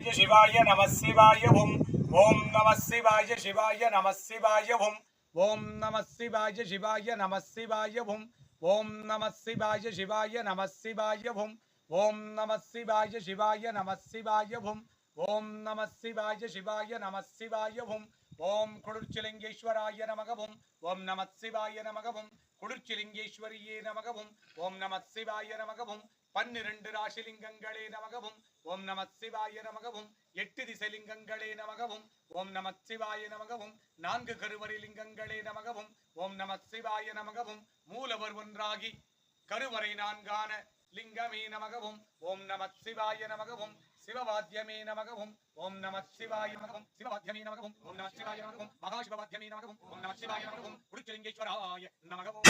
சிவாய நம சிவாய ஓம் ஓம் நம சிவாய சிவாய நம சிவாய ஓம் ஓம் நம சிவாய சிவாய நம சிவாய ஓம் ஓம் நம சிவாய சிவாய நம சிவாய ஓம் ஓம் நம சிவாய சிவாய நம சிவாய ஓம் ஓம் நம சிவாய சிவாய நம சிவாய ஓம் ஓம் குளிர்ச்சிலிங்கேஸ்வராய நமகவும் ஓம் நம சிவாய நமகவும் குளிர்ச்சிலிங்கேஸ்வரியே நமகவும் ஓம் நம சிவாய நமகவும் பன்னிரண்டு ராசிலிங்கங்களே நமகவும் ஓம் நம சிவாய நமகவும் எட்டு திசைலிங்கங்களே நமகவும் ஓம் நம சிவாய நமகவும் நான்கு கருவறை லிங்கங்களே நமகவும் ஓம் நம சிவாய நமகவும் மூலவர் ஒன்றாகி கருவறை நான்கான லிங்கமே நமகவும் ஓம் நம சிவாய நமகவும் சிவவாத்தியமே நமகவும் ஓம் நம சிவாய நமகவும் சிவவாத்தியமே நமகவும் ஓம் நம சிவாய நமகவும் மகாசிவவாத்தியமே நமகவும் ஓம் நம சிவாய நமகவும் குருச்சலிங்கேஸ்வராய நமகவும்.